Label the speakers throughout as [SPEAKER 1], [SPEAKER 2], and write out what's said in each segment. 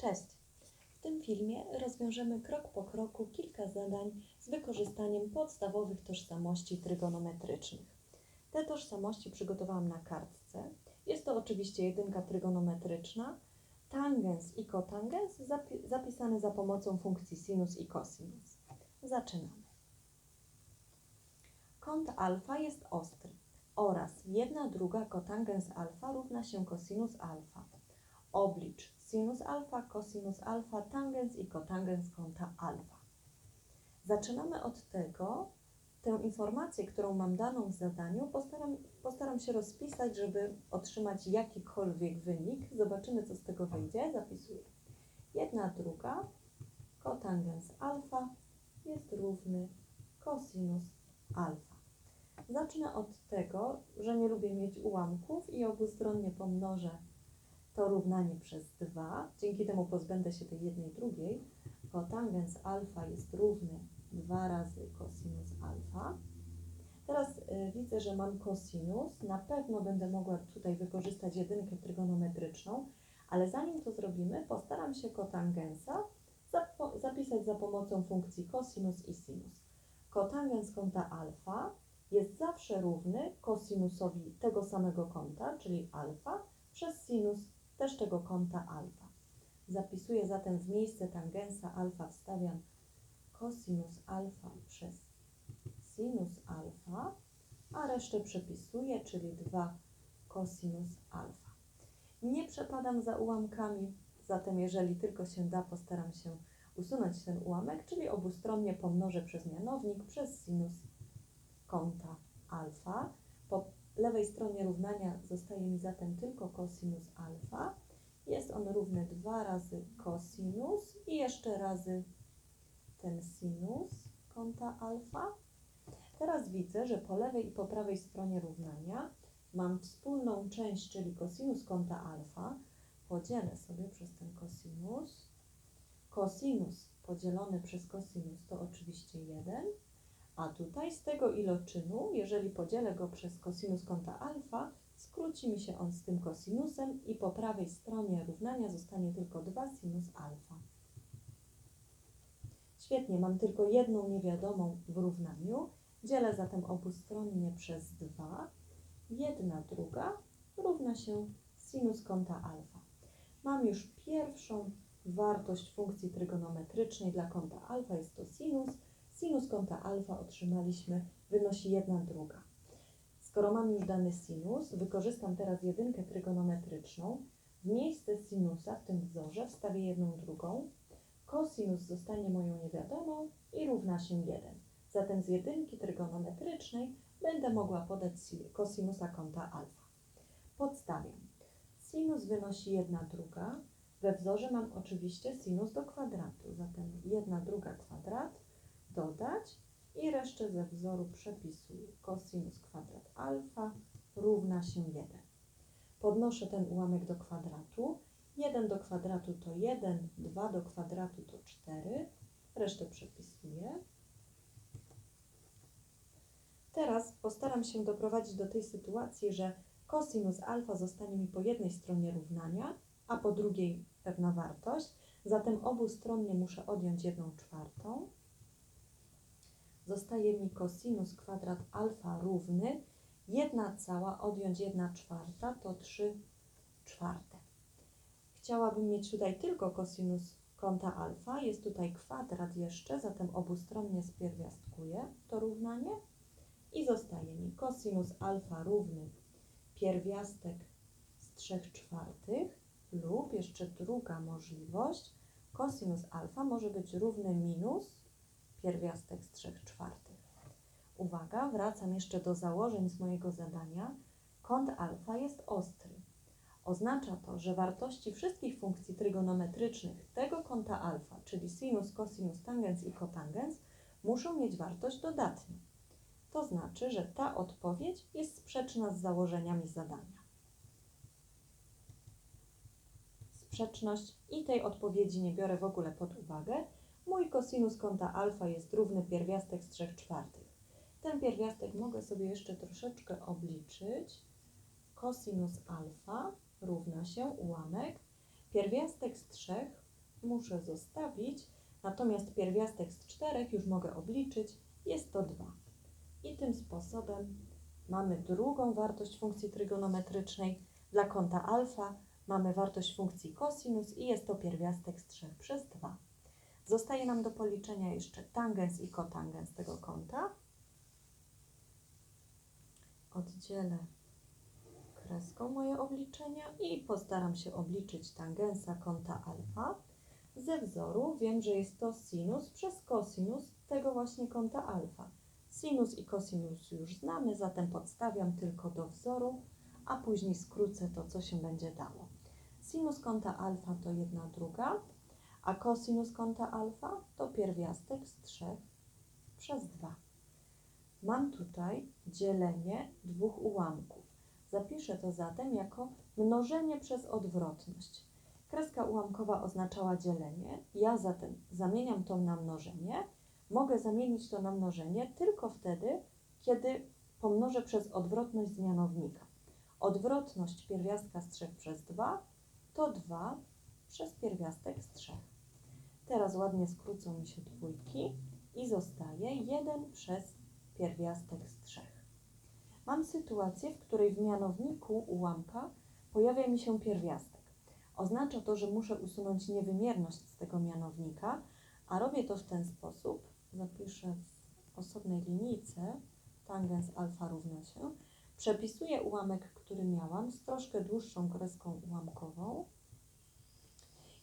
[SPEAKER 1] Cześć! W tym filmie rozwiążemy krok po kroku kilka zadań z wykorzystaniem podstawowych tożsamości trygonometrycznych. Te tożsamości przygotowałam na kartce. Jest to oczywiście jedynka trygonometryczna, tangens i kotangens zapi- zapisane za pomocą funkcji sinus i cosinus. Zaczynamy. Kąt alfa jest ostry oraz 1 druga kotangens alfa równa się cosinus alfa. Oblicz sinus alfa, cosinus alfa, tangens i kotangens kąta alfa. Zaczynamy od tego, tę informację, którą mam daną w zadaniu, postaram, postaram się rozpisać, żeby otrzymać jakikolwiek wynik. Zobaczymy, co z tego wyjdzie. Zapisuję. Jedna druga kotangens alfa jest równy cosinus alfa. Zacznę od tego, że nie lubię mieć ułamków i obustronnie pomnożę to równanie przez 2. Dzięki temu pozbędę się tej jednej drugiej. Kotangens alfa jest równy 2 razy cosinus alfa. Teraz y, widzę, że mam cosinus. Na pewno będę mogła tutaj wykorzystać jedynkę trygonometryczną, ale zanim to zrobimy, postaram się kotangensa zapisać za pomocą funkcji cosinus i sinus. Kotangens kąta alfa jest zawsze równy kosinusowi tego samego kąta, czyli alfa, przez sinus też tego kąta alfa. Zapisuję zatem w miejsce tangensa alfa wstawiam cosinus alfa przez sinus alfa, a resztę przepisuję, czyli 2 cosinus alfa. Nie przepadam za ułamkami, zatem jeżeli tylko się da, postaram się usunąć ten ułamek, czyli obustronnie pomnożę przez mianownik przez sinus kąta alfa. Lewej stronie równania zostaje mi zatem tylko cosinus alfa. Jest on równy 2 razy cosinus i jeszcze razy ten sinus kąta alfa. Teraz widzę, że po lewej i po prawej stronie równania mam wspólną część, czyli cosinus kąta alfa. Podzielę sobie przez ten cosinus. Cosinus podzielony przez cosinus to oczywiście 1. A tutaj z tego iloczynu, jeżeli podzielę go przez cosinus kąta alfa, skróci mi się on z tym cosinusem i po prawej stronie równania zostanie tylko 2 sinus alfa. Świetnie, mam tylko jedną niewiadomą w równaniu. Dzielę zatem obustronnie przez 2. Jedna druga równa się sinus kąta alfa. Mam już pierwszą wartość funkcji trygonometrycznej dla kąta alfa, jest to sinus. Sinus kąta alfa otrzymaliśmy, wynosi 1 druga. Skoro mam już dany sinus, wykorzystam teraz jedynkę trygonometryczną. W miejsce sinusa w tym wzorze wstawię jedną drugą. Kosinus zostanie moją niewiadomą i równa się 1. Zatem z jedynki trygonometrycznej będę mogła podać si- kosinusa kąta alfa. Podstawiam. Sinus wynosi 1 druga. We wzorze mam oczywiście sinus do kwadratu, zatem 1 druga kwadrat dodać i resztę ze wzoru przepisuję. Cosinus kwadrat alfa równa się 1. Podnoszę ten ułamek do kwadratu. 1 do kwadratu to 1, 2 do kwadratu to 4. Resztę przepisuję. Teraz postaram się doprowadzić do tej sytuacji, że cosinus alfa zostanie mi po jednej stronie równania, a po drugiej pewna wartość. Zatem obustronnie muszę odjąć 1 czwartą zostaje mi cosinus kwadrat alfa równy. 1 cała odjąć 1 czwarta to 3 czwarte. Chciałabym mieć tutaj tylko cosinus kąta alfa, jest tutaj kwadrat jeszcze, zatem obustronnie spierwiastkuję to równanie. I zostaje mi cosinus alfa równy pierwiastek z 3 czwartych lub jeszcze druga możliwość, cosinus alfa może być równy minus pierwiastek z 3 czwartych. Uwaga, wracam jeszcze do założeń z mojego zadania. Kąt alfa jest ostry. Oznacza to, że wartości wszystkich funkcji trygonometrycznych tego kąta alfa, czyli sinus, cosinus, tangens i kotangens, muszą mieć wartość dodatnią. To znaczy, że ta odpowiedź jest sprzeczna z założeniami zadania. Sprzeczność i tej odpowiedzi nie biorę w ogóle pod uwagę, Mój kosinus kąta alfa jest równy pierwiastek z 3 czwartych. Ten pierwiastek mogę sobie jeszcze troszeczkę obliczyć. Kosinus alfa równa się ułamek pierwiastek z 3 muszę zostawić, natomiast pierwiastek z 4 już mogę obliczyć, jest to 2. I tym sposobem mamy drugą wartość funkcji trygonometrycznej. Dla kąta alfa mamy wartość funkcji cosinus i jest to pierwiastek z 3 przez 2. Zostaje nam do policzenia jeszcze tangens i kotangens tego kąta. Oddzielę kreską moje obliczenia i postaram się obliczyć tangensa kąta alfa. Ze wzoru wiem, że jest to sinus przez kosinus tego właśnie kąta alfa. Sinus i kosinus już znamy, zatem podstawiam tylko do wzoru, a później skrócę to, co się będzie dało. Sinus kąta alfa to 1 druga, a kosinus kąta alfa to pierwiastek z 3 przez 2. Mam tutaj dzielenie dwóch ułamków. Zapiszę to zatem jako mnożenie przez odwrotność. Kreska ułamkowa oznaczała dzielenie, ja zatem zamieniam to na mnożenie. Mogę zamienić to na mnożenie tylko wtedy, kiedy pomnożę przez odwrotność zmianownika. Odwrotność pierwiastka z 3 przez 2 to 2 przez pierwiastek z 3. Teraz ładnie skrócą mi się dwójki i zostaje 1 przez pierwiastek z 3. Mam sytuację, w której w mianowniku ułamka pojawia mi się pierwiastek. Oznacza to, że muszę usunąć niewymierność z tego mianownika, a robię to w ten sposób. Zapiszę w osobnej linijce tangens alfa równa się. Przepisuję ułamek, który miałam z troszkę dłuższą kreską ułamkową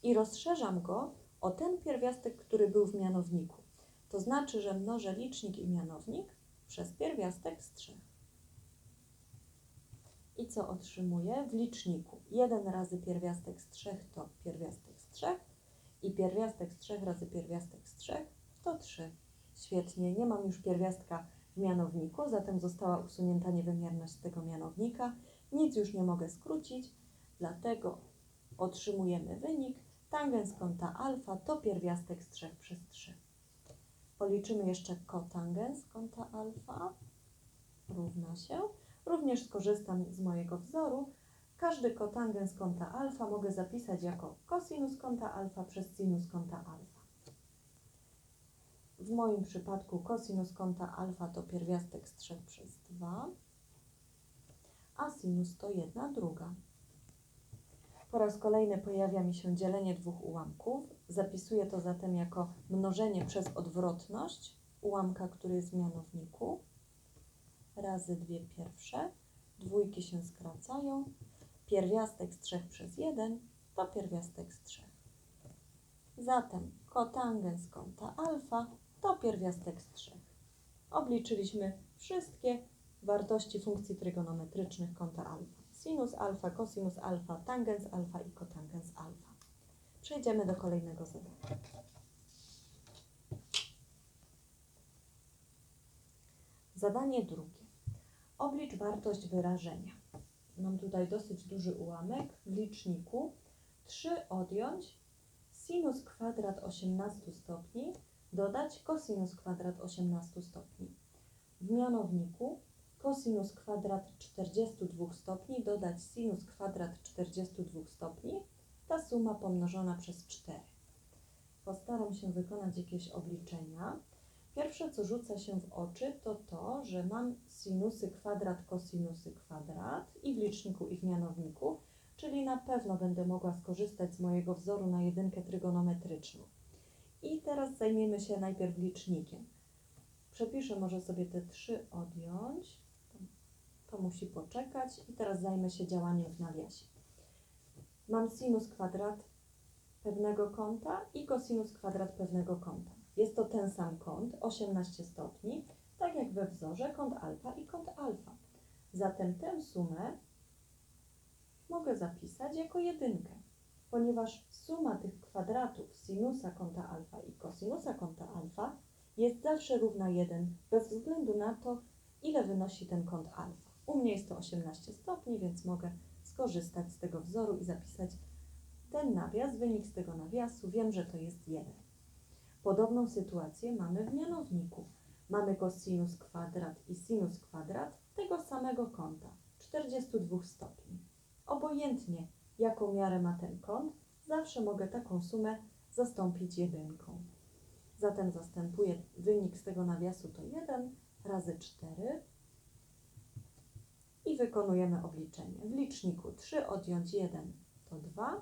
[SPEAKER 1] i rozszerzam go o ten pierwiastek, który był w mianowniku. To znaczy, że mnożę licznik i mianownik przez pierwiastek z 3. I co otrzymuję? W liczniku 1 razy pierwiastek z 3 to pierwiastek z 3 i pierwiastek z 3 razy pierwiastek z 3 to 3. Świetnie, nie mam już pierwiastka w mianowniku, zatem została usunięta niewymierność tego mianownika. Nic już nie mogę skrócić, dlatego otrzymujemy wynik tangens kąta alfa to pierwiastek z 3 przez 3. Policzymy jeszcze kotangens kąta alfa równa się. Również skorzystam z mojego wzoru. Każdy kotangens kąta alfa mogę zapisać jako kosinus kąta alfa przez sinus kąta alfa. W moim przypadku kosinus kąta alfa to pierwiastek z 3 przez 2, a sinus to 1 druga. Po raz kolejny pojawia mi się dzielenie dwóch ułamków. Zapisuję to zatem jako mnożenie przez odwrotność ułamka, który jest w mianowniku, razy dwie pierwsze. Dwójki się skracają. Pierwiastek z 3 przez 1 to pierwiastek z 3. Zatem kotangens kąta alfa to pierwiastek z 3. Obliczyliśmy wszystkie wartości funkcji trygonometrycznych kąta alfa. Sinus alfa, cosinus alfa, tangens alfa i kotangens alfa. Przejdziemy do kolejnego zadania. Zadanie drugie. Oblicz wartość wyrażenia. Mam tutaj dosyć duży ułamek w liczniku. 3 odjąć sinus kwadrat 18 stopni dodać cosinus kwadrat 18 stopni. W mianowniku cosinus kwadrat 42 stopni dodać sinus kwadrat 42 stopni, ta suma pomnożona przez 4. Postaram się wykonać jakieś obliczenia. Pierwsze, co rzuca się w oczy, to to, że mam sinusy kwadrat, kosinusy kwadrat i w liczniku, i w mianowniku, czyli na pewno będę mogła skorzystać z mojego wzoru na jedynkę trygonometryczną. I teraz zajmiemy się najpierw licznikiem. Przepiszę może sobie te 3 odjąć. To musi poczekać. I teraz zajmę się działaniem w nawiasie. Mam sinus kwadrat pewnego kąta i kosinus kwadrat pewnego kąta. Jest to ten sam kąt, 18 stopni, tak jak we wzorze kąt alfa i kąt alfa. Zatem tę sumę mogę zapisać jako jedynkę, ponieważ suma tych kwadratów sinusa kąta alfa i kosinusa kąta alfa jest zawsze równa 1, bez względu na to, ile wynosi ten kąt alfa. U mnie jest to 18 stopni, więc mogę skorzystać z tego wzoru i zapisać ten nawias, wynik z tego nawiasu. Wiem, że to jest 1. Podobną sytuację mamy w mianowniku. Mamy cosinus kwadrat i sinus kwadrat tego samego kąta, 42 stopni. Obojętnie, jaką miarę ma ten kąt, zawsze mogę taką sumę zastąpić jedynką. Zatem zastępuję wynik z tego nawiasu to 1 razy 4 i wykonujemy obliczenie. W liczniku 3 odjąć 1 to 2,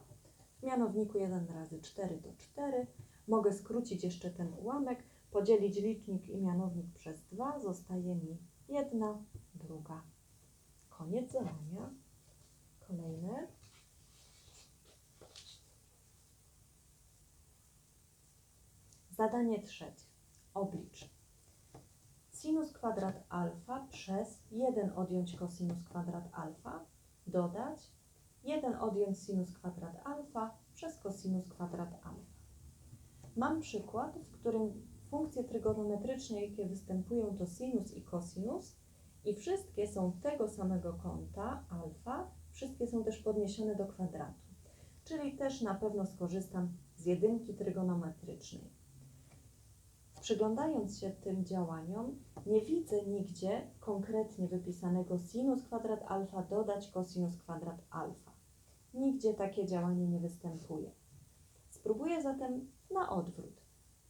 [SPEAKER 1] w mianowniku 1 razy 4 to 4. Mogę skrócić jeszcze ten ułamek, podzielić licznik i mianownik przez 2, zostaje mi 1 druga. Koniec zadania. Kolejne. Zadanie trzecie. Oblicz. Sinus kwadrat alfa przez 1 odjąć kosinus kwadrat alfa dodać 1 odjąć sinus kwadrat alfa przez kosinus kwadrat alfa. Mam przykład, w którym funkcje trygonometryczne, jakie występują, to sinus i kosinus i wszystkie są tego samego kąta alfa, wszystkie są też podniesione do kwadratu. Czyli też na pewno skorzystam z jedynki trygonometrycznej. Przyglądając się tym działaniom, nie widzę nigdzie konkretnie wypisanego sinus kwadrat alfa dodać kosinus kwadrat alfa. Nigdzie takie działanie nie występuje. Spróbuję zatem na odwrót.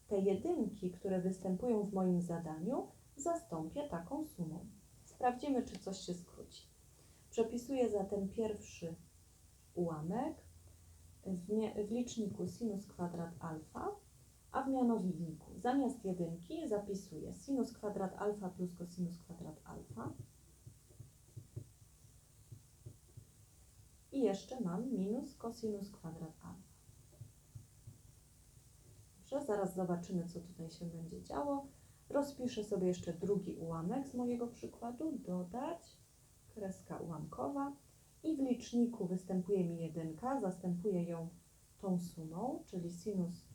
[SPEAKER 1] Te jedynki, które występują w moim zadaniu, zastąpię taką sumą. Sprawdzimy, czy coś się skróci. Przepisuję zatem pierwszy ułamek w, w liczniku sinus kwadrat alfa, a w mianowniku zamiast jedynki zapisuję sinus kwadrat alfa plus kosinus kwadrat alfa. I jeszcze mam minus kosinus kwadrat alfa. Dobrze, zaraz zobaczymy, co tutaj się będzie działo. Rozpiszę sobie jeszcze drugi ułamek z mojego przykładu. Dodać, kreska ułamkowa. I w liczniku występuje mi jedynka, zastępuję ją tą sumą, czyli sinus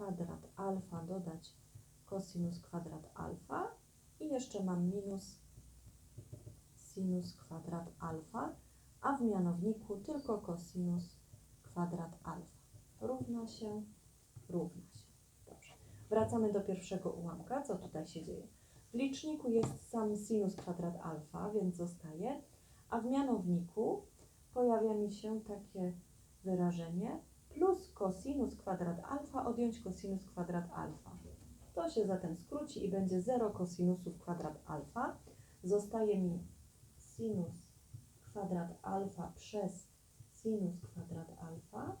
[SPEAKER 1] kwadrat alfa dodać kosinus kwadrat alfa i jeszcze mam minus sinus kwadrat alfa, a w mianowniku tylko kosinus kwadrat alfa. Równa się, równa się. Dobrze. Wracamy do pierwszego ułamka. Co tutaj się dzieje? W liczniku jest sam sinus kwadrat alfa, więc zostaje, a w mianowniku pojawia mi się takie wyrażenie plus cosinus kwadrat alfa odjąć cosinus kwadrat alfa. To się zatem skróci i będzie 0 cosinusów kwadrat alfa. Zostaje mi sinus kwadrat alfa przez sinus kwadrat alfa.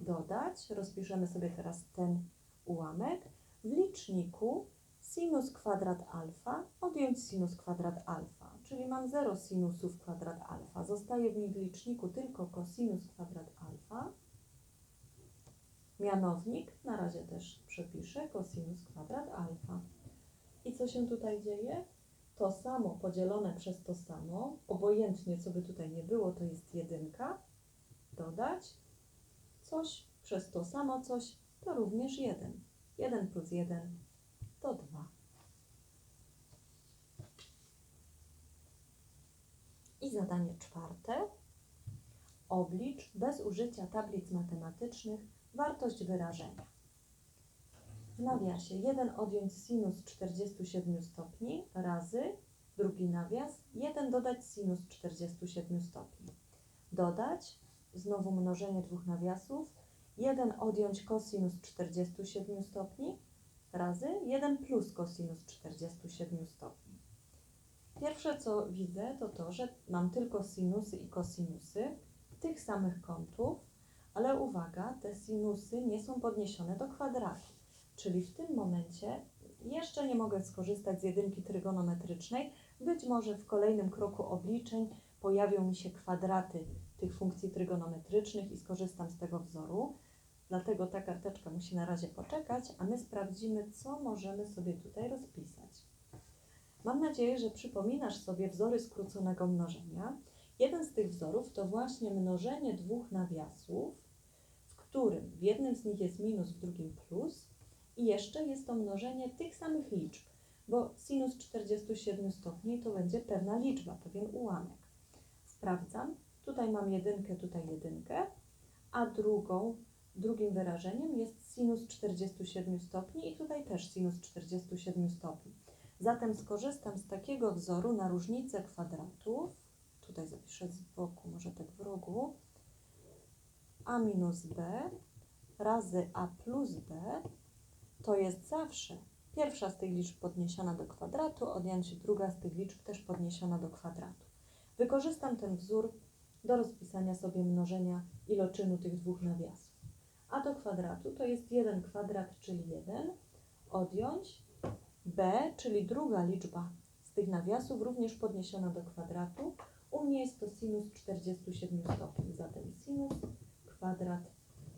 [SPEAKER 1] Dodać, rozpiszemy sobie teraz ten ułamek. W liczniku sinus kwadrat alfa odjąć sinus kwadrat alfa, czyli mam 0 sinusów kwadrat alfa. Zostaje mi w liczniku tylko kosinus kwadrat. Mianownik, na razie też przepiszę, kosinus kwadrat alfa. I co się tutaj dzieje? To samo podzielone przez to samo, obojętnie co by tutaj nie było, to jest jedynka. Dodać coś przez to samo coś, to również 1. 1 plus 1 to 2. I zadanie czwarte. Oblicz bez użycia tablic matematycznych wartość wyrażenia. W nawiasie 1 odjąć sinus 47 stopni razy drugi nawias 1 dodać sinus 47 stopni. Dodać, znowu mnożenie dwóch nawiasów, 1 odjąć kosinus 47 stopni razy 1 plus kosinus 47 stopni. Pierwsze co widzę to to, że mam tylko sinusy i kosinusy tych samych kątów, ale uwaga, te sinusy nie są podniesione do kwadratu. Czyli w tym momencie jeszcze nie mogę skorzystać z jedynki trygonometrycznej. Być może w kolejnym kroku obliczeń pojawią mi się kwadraty tych funkcji trygonometrycznych i skorzystam z tego wzoru. Dlatego ta karteczka musi na razie poczekać, a my sprawdzimy, co możemy sobie tutaj rozpisać. Mam nadzieję, że przypominasz sobie wzory skróconego mnożenia. Jeden z tych wzorów to właśnie mnożenie dwóch nawiasów, w którym w jednym z nich jest minus, w drugim plus i jeszcze jest to mnożenie tych samych liczb, bo sinus 47 stopni to będzie pewna liczba, pewien ułamek. Sprawdzam. Tutaj mam jedynkę, tutaj jedynkę, a drugą Drugim wyrażeniem jest sinus 47 stopni i tutaj też sinus 47 stopni. Zatem skorzystam z takiego wzoru na różnicę kwadratów. Tutaj zapiszę z boku, może tak w rogu. a minus b razy a plus b to jest zawsze pierwsza z tych liczb podniesiona do kwadratu, odjąć druga z tych liczb też podniesiona do kwadratu. Wykorzystam ten wzór do rozpisania sobie mnożenia iloczynu tych dwóch nawiasów. a do kwadratu to jest 1 kwadrat, czyli 1, odjąć b, czyli druga liczba z tych nawiasów, również podniesiona do kwadratu. U mnie jest to sinus 47 stopni, zatem sinus kwadrat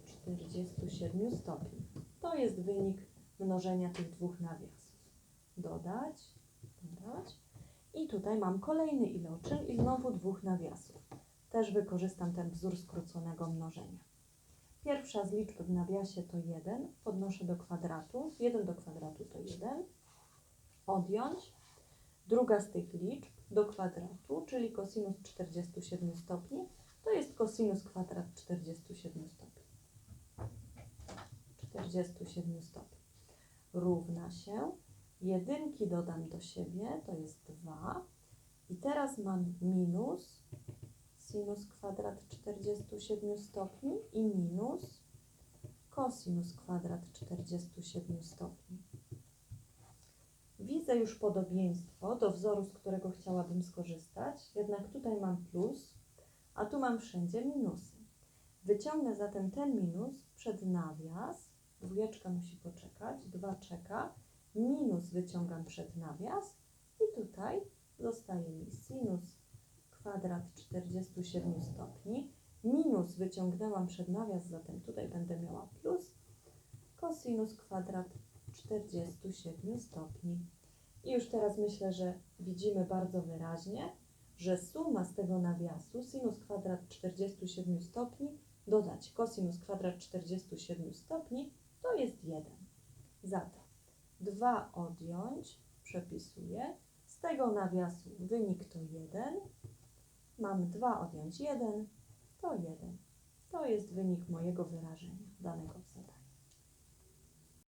[SPEAKER 1] 47 stopni. To jest wynik mnożenia tych dwóch nawiasów. Dodać, dodać. I tutaj mam kolejny iloczyn i znowu dwóch nawiasów. Też wykorzystam ten wzór skróconego mnożenia. Pierwsza z liczb w nawiasie to 1, podnoszę do kwadratu, 1 do kwadratu to 1, odjąć, druga z tych liczb do kwadratu, czyli kosinus 47 stopni, to jest kosinus kwadrat 47 stopni. 47 stopni. Równa się, jedynki dodam do siebie, to jest 2 i teraz mam minus sinus kwadrat 47 stopni i minus kosinus kwadrat 47 stopni. Widzę już podobieństwo do wzoru, z którego chciałabym skorzystać, jednak tutaj mam plus, a tu mam wszędzie minusy. Wyciągnę zatem ten minus przed nawias, dwójeczka musi poczekać, dwa czeka, minus wyciągam przed nawias i tutaj zostaje mi sinus kwadrat 47 stopni, minus wyciągnęłam przed nawias, zatem tutaj będę miała plus, kosinus kwadrat 47 stopni. I już teraz myślę, że widzimy bardzo wyraźnie, że suma z tego nawiasu sinus kwadrat 47 stopni dodać kosinus kwadrat 47 stopni to jest 1. Zatem 2 odjąć, przepisuję, z tego nawiasu wynik to 1, mam 2 odjąć 1, to 1. To jest wynik mojego wyrażenia danego w.